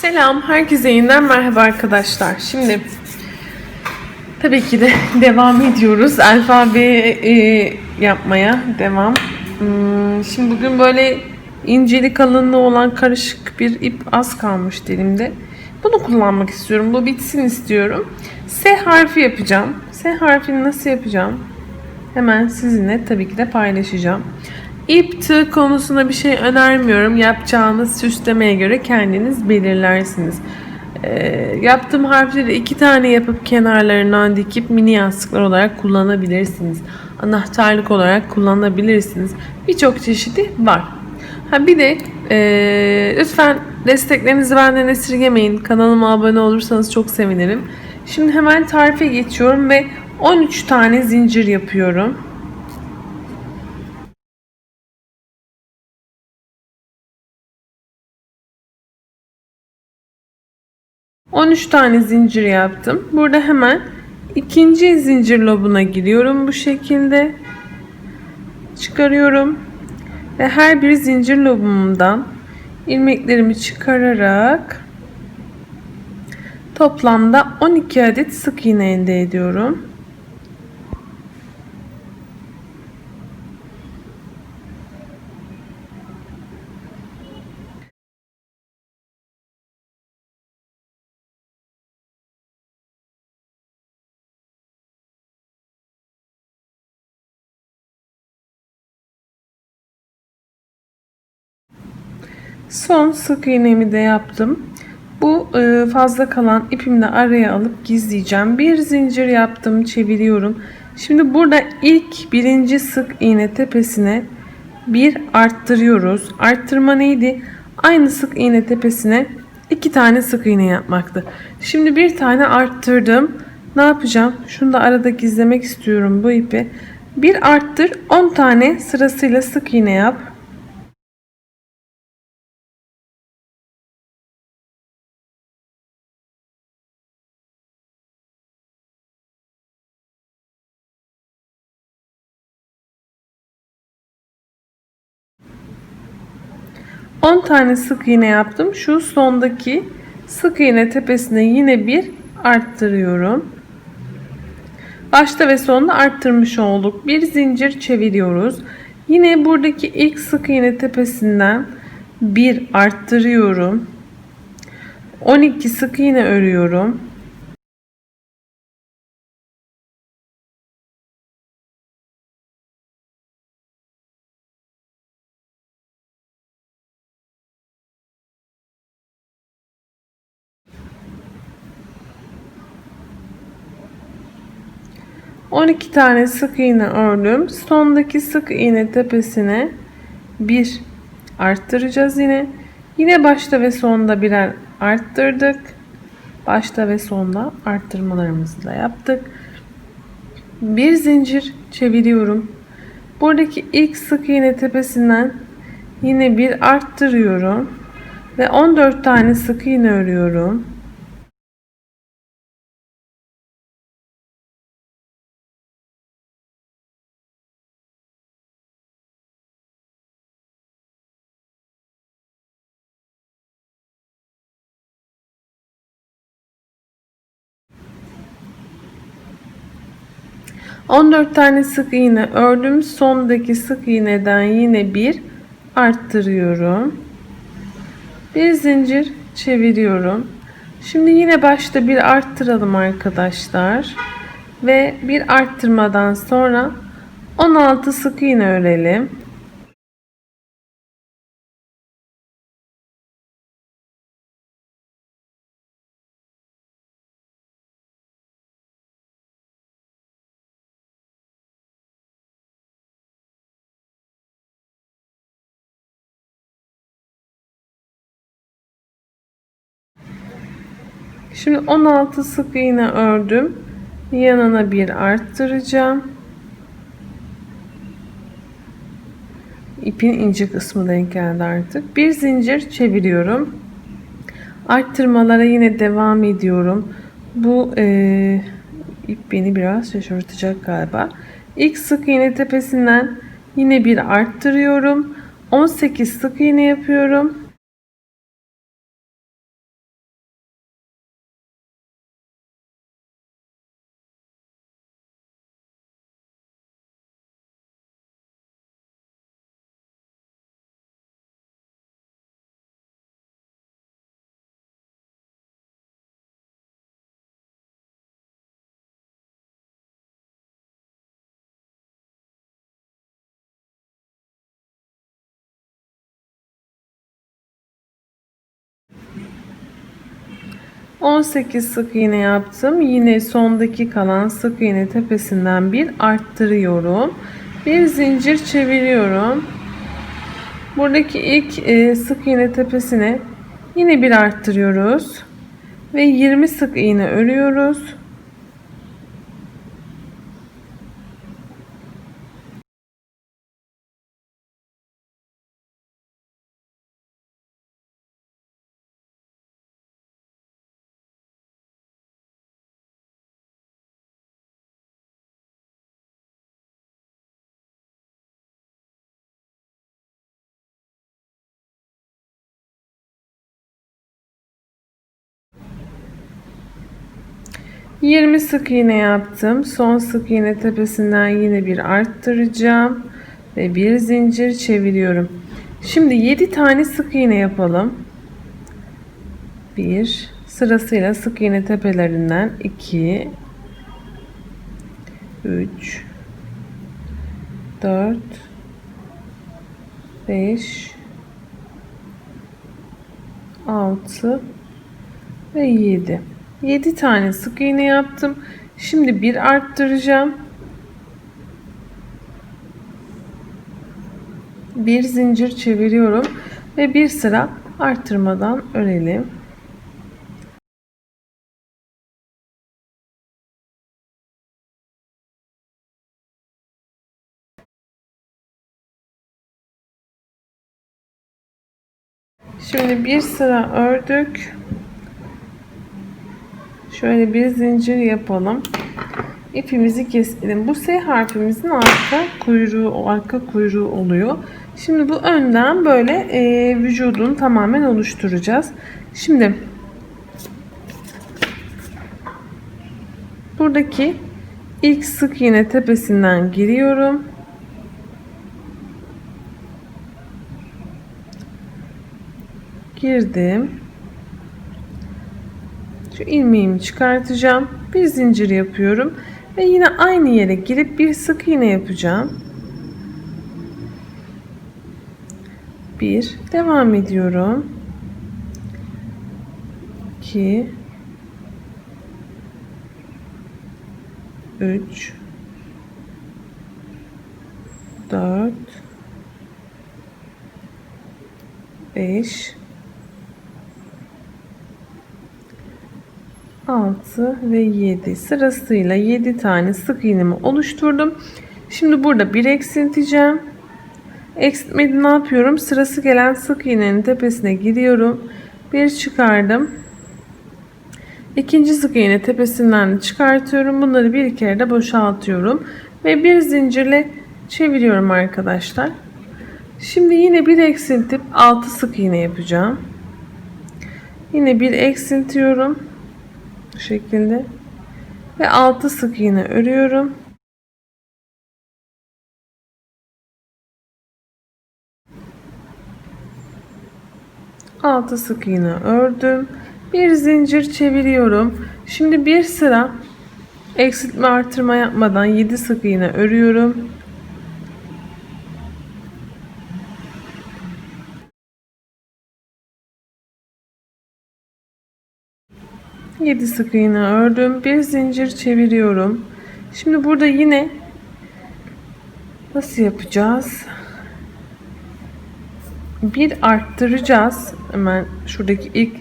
Selam, herkese yeniden merhaba arkadaşlar. Şimdi tabii ki de devam ediyoruz. Alfabe e, yapmaya devam. Hmm, Şimdi bugün böyle inceli kalınlığı olan karışık bir ip az kalmış dilimde. Bunu kullanmak istiyorum. Bu bitsin istiyorum. S harfi yapacağım. S harfini nasıl yapacağım? Hemen sizinle tabii ki de paylaşacağım. İp tığ konusunda bir şey önermiyorum. Yapacağınız süslemeye göre kendiniz belirlersiniz. Ee, yaptığım harfleri iki tane yapıp kenarlarından dikip mini yastıklar olarak kullanabilirsiniz. Anahtarlık olarak kullanabilirsiniz. Birçok çeşidi var. Ha bir de e, lütfen desteklerinizi benden esirgemeyin. Kanalıma abone olursanız çok sevinirim. Şimdi hemen tarife geçiyorum ve 13 tane zincir yapıyorum. 13 tane zincir yaptım. Burada hemen ikinci zincir lobuna giriyorum bu şekilde. Çıkarıyorum. Ve her bir zincir lobumdan ilmeklerimi çıkararak toplamda 12 adet sık iğne elde ediyorum. Son sık iğnemi de yaptım. Bu e, fazla kalan ipimle araya alıp gizleyeceğim. Bir zincir yaptım, çeviriyorum. Şimdi burada ilk birinci sık iğne tepesine bir arttırıyoruz. Arttırma neydi? Aynı sık iğne tepesine iki tane sık iğne yapmaktı. Şimdi bir tane arttırdım. Ne yapacağım? Şunu da arada gizlemek istiyorum bu ipi. Bir arttır 10 tane sırasıyla sık iğne yap. 10 tane sık iğne yaptım. Şu sondaki sık iğne tepesine yine bir arttırıyorum. Başta ve sonda arttırmış olduk. Bir zincir çeviriyoruz. Yine buradaki ilk sık iğne tepesinden bir arttırıyorum. 12 sık iğne örüyorum. 12 tane sık iğne ördüm. Sondaki sık iğne tepesine bir arttıracağız yine. Yine başta ve sonda birer arttırdık. Başta ve sonda arttırmalarımızı da yaptık. Bir zincir çeviriyorum. Buradaki ilk sık iğne tepesinden yine bir arttırıyorum ve 14 tane sık iğne örüyorum. 14 tane sık iğne ördüm. Sondaki sık iğneden yine bir arttırıyorum. Bir zincir çeviriyorum. Şimdi yine başta bir arttıralım arkadaşlar. Ve bir arttırmadan sonra 16 sık iğne örelim. Şimdi 16 sık iğne ördüm. Yanına bir arttıracağım. İpin ince kısmı denk geldi artık. Bir zincir çeviriyorum. Arttırmalara yine devam ediyorum. Bu e, ip beni biraz şaşırtacak galiba. İlk sık iğne tepesinden yine bir arttırıyorum. 18 sık iğne yapıyorum. 18 sık iğne yaptım. Yine sondaki kalan sık iğne tepesinden bir arttırıyorum. Bir zincir çeviriyorum. Buradaki ilk e, sık iğne tepesine yine bir arttırıyoruz. Ve 20 sık iğne örüyoruz. Yirmi sık iğne yaptım. Son sık iğne tepesinden yine bir arttıracağım ve bir zincir çeviriyorum. Şimdi 7 tane sık iğne yapalım. 1 sırasıyla sık iğne tepelerinden 2 3 4 5 6 ve 7 7 tane sık iğne yaptım. Şimdi bir arttıracağım. Bir zincir çeviriyorum ve bir sıra arttırmadan örelim Şimdi bir sıra ördük. Şöyle bir zincir yapalım. İpimizi keselim. Bu S harfimizin arka kuyruğu, arka kuyruğu oluyor. Şimdi bu önden böyle e, vücudunu tamamen oluşturacağız. Şimdi buradaki ilk sık iğne tepesinden giriyorum. girdim. Şu ilmeğimi çıkartacağım. Bir zincir yapıyorum ve yine aynı yere girip bir sık iğne yapacağım. Bir devam ediyorum. 2 3 4 5 6 ve 7 sırasıyla 7 tane sık iğnemi oluşturdum. Şimdi burada bir eksilteceğim. Eksiltmedi ne yapıyorum? Sırası gelen sık iğnenin tepesine giriyorum. Bir çıkardım. İkinci sık iğne tepesinden çıkartıyorum. Bunları bir kere de boşaltıyorum. Ve bir zincirle çeviriyorum arkadaşlar. Şimdi yine bir eksiltip 6 sık iğne yapacağım. Yine bir eksiltiyorum. Bu şekilde. Ve 6 sık iğne örüyorum. Altı sık iğne ördüm. Bir zincir çeviriyorum. Şimdi bir sıra eksiltme artırma yapmadan 7 sık iğne örüyorum. 7 sık iğne ördüm. Bir zincir çeviriyorum. Şimdi burada yine nasıl yapacağız? Bir arttıracağız. Hemen şuradaki ilk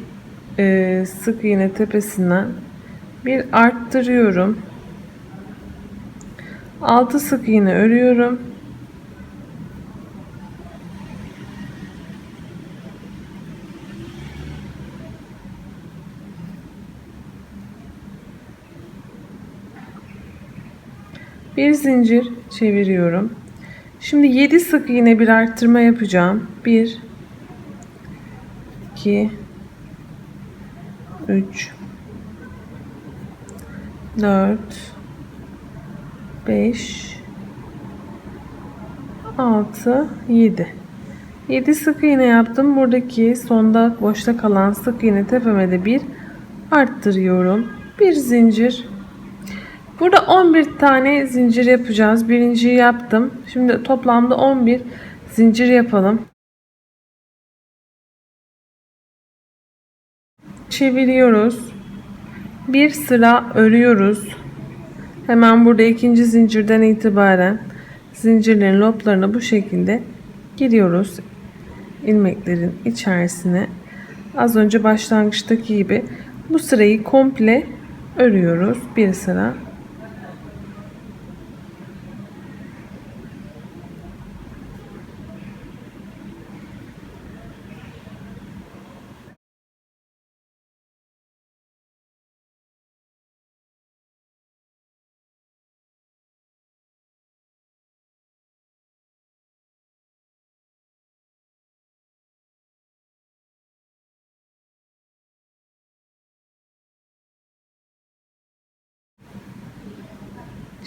e, sık iğne tepesinden bir arttırıyorum. 6 sık iğne örüyorum. Bir zincir çeviriyorum. Şimdi 7 sık iğne bir arttırma yapacağım. 1 2 3 4 5 6 7 7 sık iğne yaptım. Buradaki sonda boşta kalan sık iğne tepeme bir arttırıyorum. Bir zincir Burada 11 tane zincir yapacağız. Birinciyi yaptım. Şimdi toplamda 11 zincir yapalım. Çeviriyoruz. bir sıra örüyoruz. Hemen burada ikinci zincirden itibaren zincirlerin loplarına bu şekilde giriyoruz. ilmeklerin içerisine. Az önce başlangıçtaki gibi bu sırayı komple örüyoruz. Bir sıra.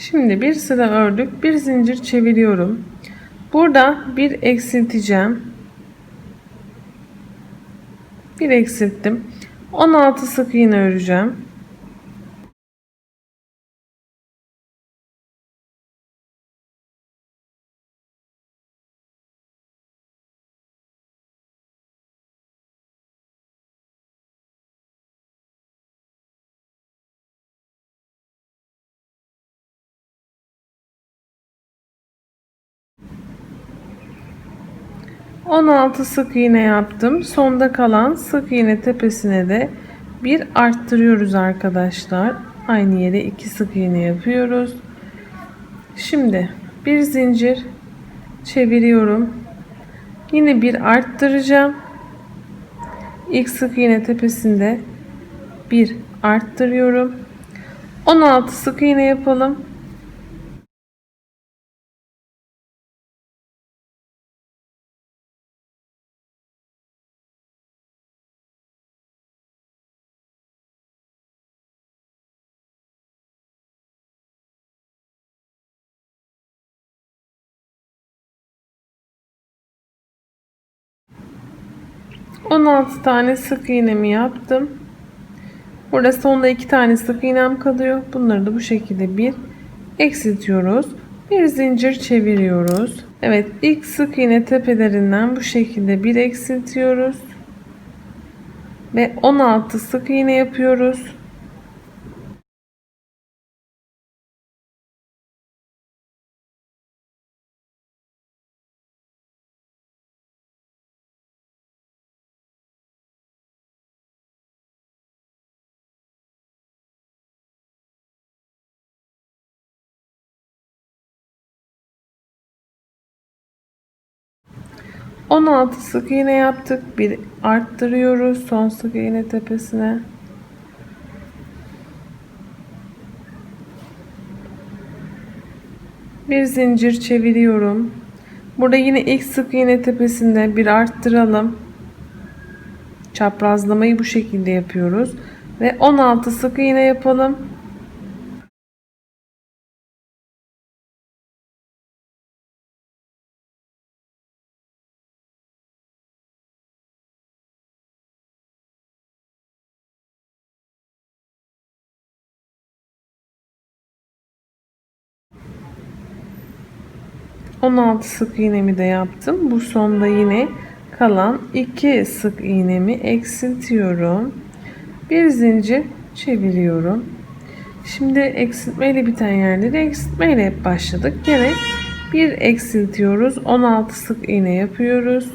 Şimdi bir sıra ördük. Bir zincir çeviriyorum. Burada bir eksilteceğim. Bir eksilttim. 16 sık iğne öreceğim. On altı sık iğne yaptım. Sonda kalan sık iğne tepesine de bir arttırıyoruz arkadaşlar. Aynı yere iki sık iğne yapıyoruz. Şimdi bir zincir çeviriyorum. Yine bir arttıracağım. İlk sık iğne tepesinde bir arttırıyorum. 16 sık iğne yapalım. 16 tane sık iğnemi yaptım. Burada sonda 2 tane sık iğnem kalıyor. Bunları da bu şekilde bir eksiltiyoruz. Bir zincir çeviriyoruz. Evet ilk sık iğne tepelerinden bu şekilde bir eksiltiyoruz. Ve 16 sık iğne yapıyoruz. 16 sık iğne yaptık. Bir arttırıyoruz son sık iğne tepesine. Bir zincir çeviriyorum. Burada yine ilk sık iğne tepesinde bir arttıralım. Çaprazlamayı bu şekilde yapıyoruz ve 16 sık iğne yapalım. 16 sık iğnemi de yaptım. Bu sonda yine kalan 2 sık iğnemi eksiltiyorum. Bir zincir çeviriyorum. Şimdi eksiltme ile biten yerleri eksiltme ile hep başladık. Yine bir eksiltiyoruz. 16 sık iğne yapıyoruz.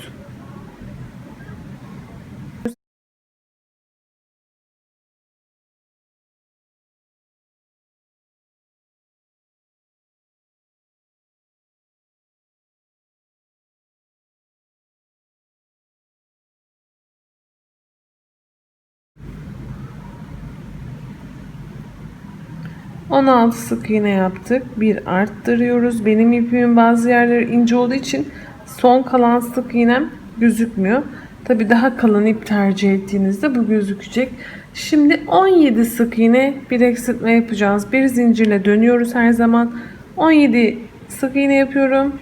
16 sık iğne yaptık. Bir arttırıyoruz. Benim ipimin bazı yerleri ince olduğu için son kalan sık iğnem gözükmüyor. Tabi daha kalın ip tercih ettiğinizde bu gözükecek. Şimdi 17 sık iğne bir eksiltme yapacağız. Bir zincirle dönüyoruz her zaman. 17 sık iğne yapıyorum.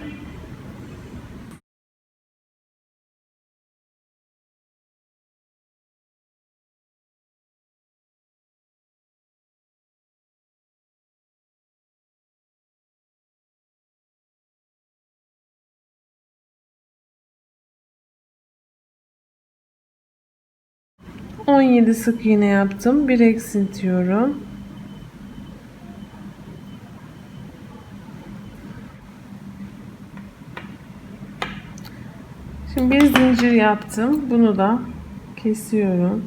17 sık iğne yaptım. Bir eksiltiyorum. Şimdi bir zincir yaptım. Bunu da kesiyorum.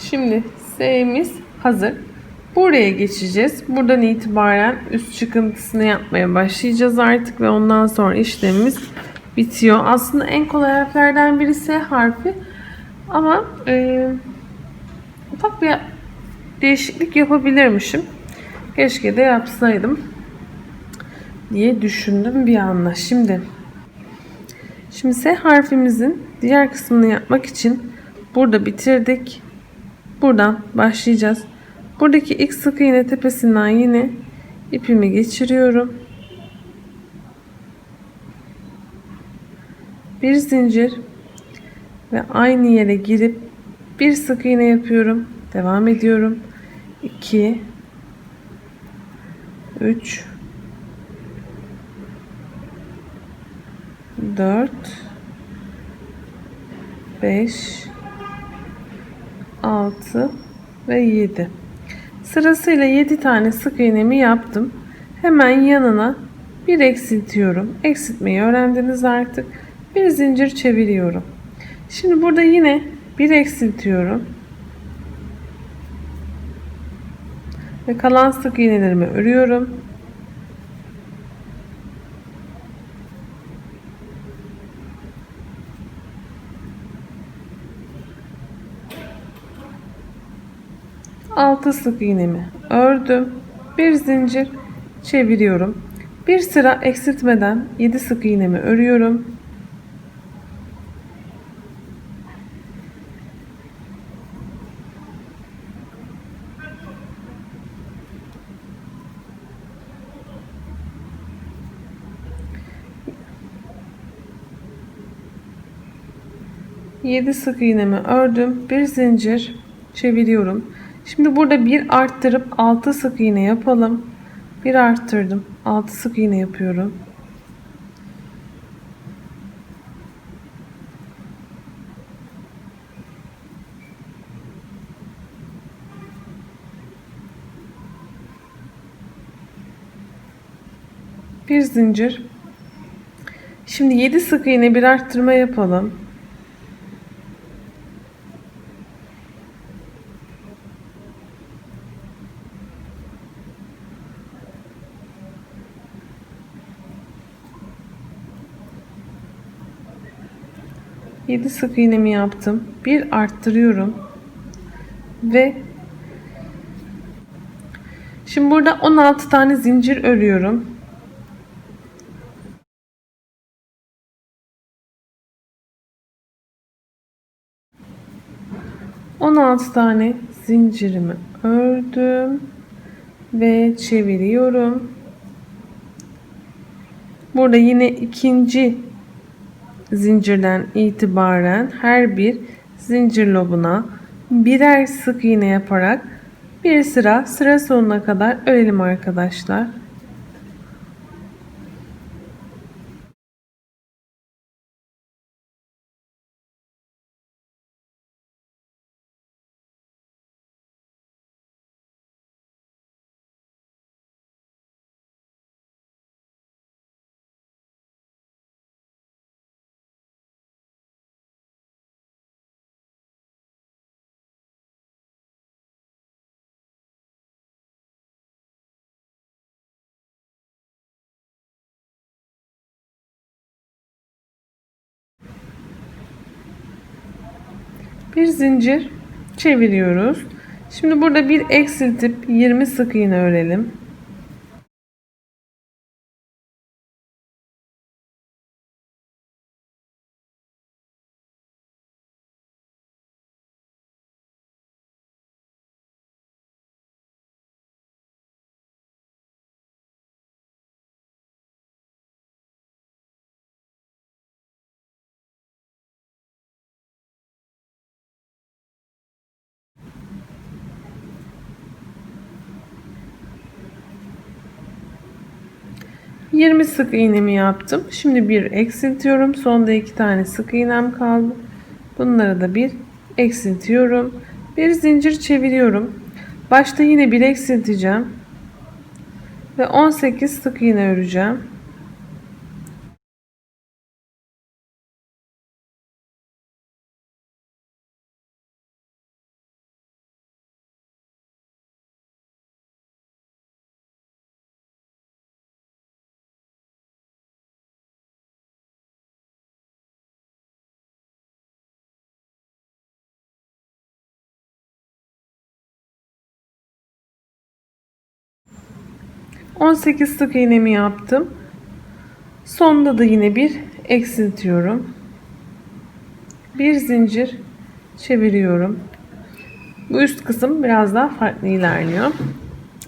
Şimdi S'miz hazır. Buraya geçeceğiz. Buradan itibaren üst çıkıntısını yapmaya başlayacağız artık ve ondan sonra işlemimiz bitiyor. Aslında en kolay harflerden biri S harfi. Ama e, ufak bir değişiklik yapabilirmişim. Keşke de yapsaydım diye düşündüm bir anda. Şimdi şimdi S harfimizin diğer kısmını yapmak için burada bitirdik. Buradan başlayacağız. Buradaki ilk sık iğne tepesinden yine ipimi geçiriyorum. Bir zincir ve aynı yere girip bir sık iğne yapıyorum. Devam ediyorum. 2 3 4 5 6 ve 7 sırasıyla 7 tane sık iğnemi yaptım. Hemen yanına bir eksiltiyorum eksiltmeyi öğrendiniz artık. Bir zincir çeviriyorum. Şimdi burada yine bir eksiltiyorum ve kalan sık iğnelerimi örüyorum Altı sık iğnemi ördüm. Bir zincir çeviriyorum. Bir sıra eksiltmeden 7 sık iğnemi örüyorum. Yedi sık iğnemi ördüm. Bir zincir çeviriyorum Şimdi burada bir arttırıp 6 sık iğne yapalım. Bir arttırdım. 6 sık iğne yapıyorum. Bir zincir. Şimdi 7 sık iğne bir arttırma yapalım. 7 sık iğnemi yaptım. Bir arttırıyorum. Ve şimdi burada 16 tane zincir örüyorum. On altı tane zincirimi ördüm ve çeviriyorum. Burada yine ikinci zincirden itibaren her bir zincir lobuna birer sık iğne yaparak bir sıra sıra sonuna kadar örelim arkadaşlar. Bir zincir çeviriyoruz. Şimdi burada bir eksiltip 20 sık iğne örelim. 20 sık iğnemi yaptım. Şimdi bir eksiltiyorum. Sonda iki tane sık iğnem kaldı. Bunları da bir eksiltiyorum. Bir zincir çeviriyorum. Başta yine bir eksilteceğim. Ve 18 sık iğne öreceğim. 18 sık iğnemi yaptım. Sonda da yine bir eksiltiyorum. Bir zincir çeviriyorum. Bu üst kısım biraz daha farklı ilerliyor.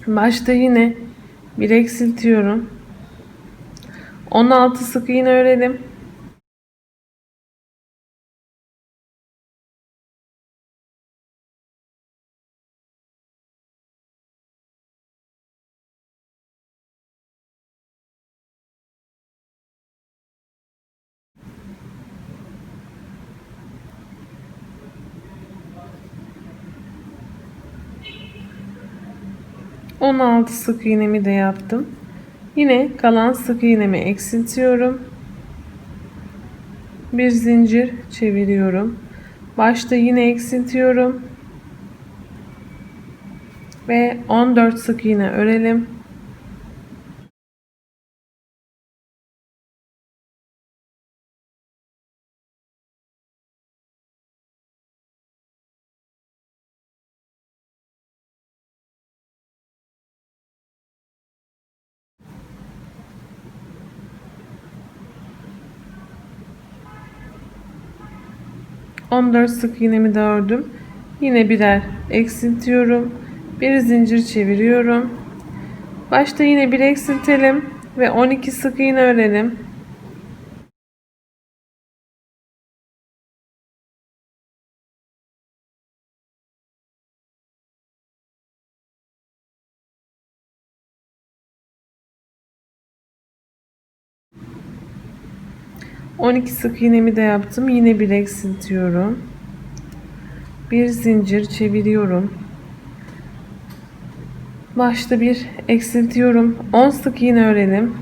Başta yine bir eksiltiyorum. 16 sık iğne örelim. 16 sık iğnemi de yaptım. Yine kalan sık iğnemi eksiltiyorum. Bir zincir çeviriyorum. Başta yine eksiltiyorum. Ve 14 sık iğne örelim. 14 sık iğnemi de ördüm. Yine birer eksiltiyorum. Bir zincir çeviriyorum. Başta yine bir eksiltelim ve 12 sık iğne örelim. 12 sık iğnemi de yaptım. Yine bir eksiltiyorum. Bir zincir çeviriyorum. Başta bir eksiltiyorum. 10 sık iğne örelim.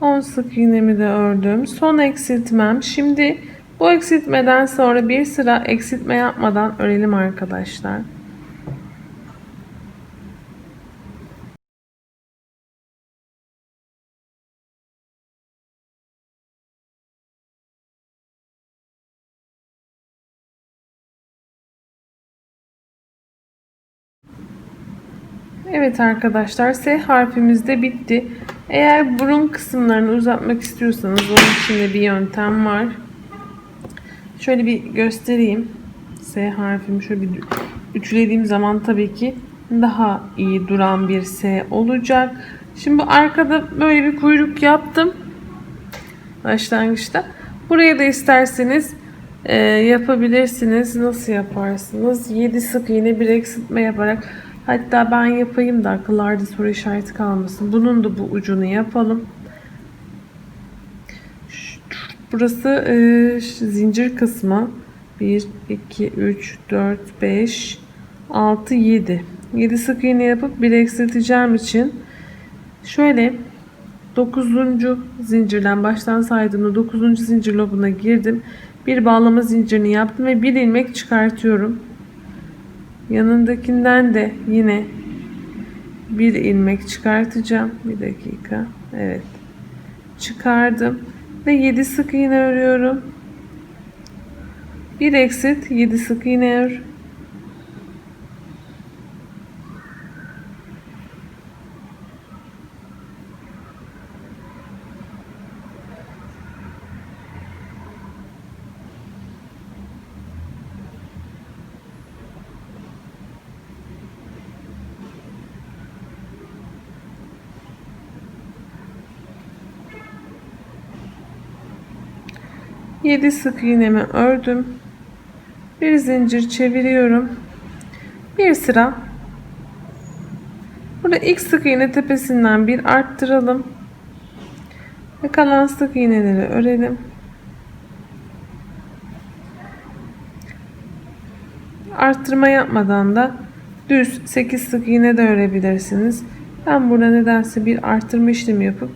On sık iğnemi de ördüm. Son eksiltmem. Şimdi bu eksiltmeden sonra bir sıra eksiltme yapmadan örelim arkadaşlar. Evet arkadaşlar S harfimiz de bitti. Eğer burun kısımlarını uzatmak istiyorsanız onun için de bir yöntem var. Şöyle bir göstereyim. S harfimi şöyle bir üçlediğim zaman tabii ki daha iyi duran bir S olacak. Şimdi arkada böyle bir kuyruk yaptım. Başlangıçta. Buraya da isterseniz e, yapabilirsiniz. Nasıl yaparsınız? 7 sık iğne bir eksiltme yaparak hatta ben yapayım da akıllarda soru işareti kalmasın. Bunun da bu ucunu yapalım. Burası e, zincir kısmı. 1, 2, 3, 4, 5, 6, 7. 7 sık iğne yapıp bir eksilteceğim için şöyle 9. zincirden baştan saydığımda 9. zincir lobuna girdim. Bir bağlama zincirini yaptım ve bir ilmek çıkartıyorum. Yanındakinden de yine bir ilmek çıkartacağım. Bir dakika. Evet. Çıkardım ve 7 sık iğne örüyorum. Bir eksit 7 sık iğne ör. 7 sık iğnemi ördüm. Bir zincir çeviriyorum. Bir sıra. Burada ilk sık iğne tepesinden bir arttıralım. Ve kalan sık iğneleri örelim. Arttırma yapmadan da düz 8 sık iğne de örebilirsiniz. Ben burada nedense bir arttırma işlemi yapıp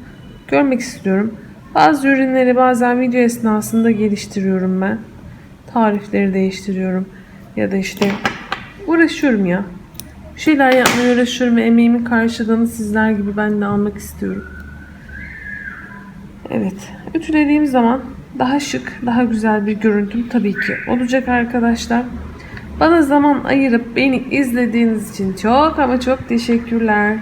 görmek istiyorum. Bazı ürünleri bazen video esnasında geliştiriyorum ben. Tarifleri değiştiriyorum. Ya da işte uğraşıyorum ya. Bir şeyler yapmaya uğraşıyorum ve emeğimin karşılığını sizler gibi ben de almak istiyorum. Evet. Ütülediğim zaman daha şık, daha güzel bir görüntüm tabii ki olacak arkadaşlar. Bana zaman ayırıp beni izlediğiniz için çok ama çok teşekkürler.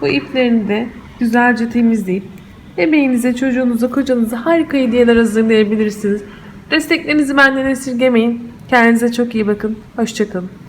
Bu iplerini de güzelce temizleyip bebeğinize, çocuğunuza, kocanıza harika hediyeler hazırlayabilirsiniz. Desteklerinizi benden esirgemeyin. Kendinize çok iyi bakın. Hoşçakalın.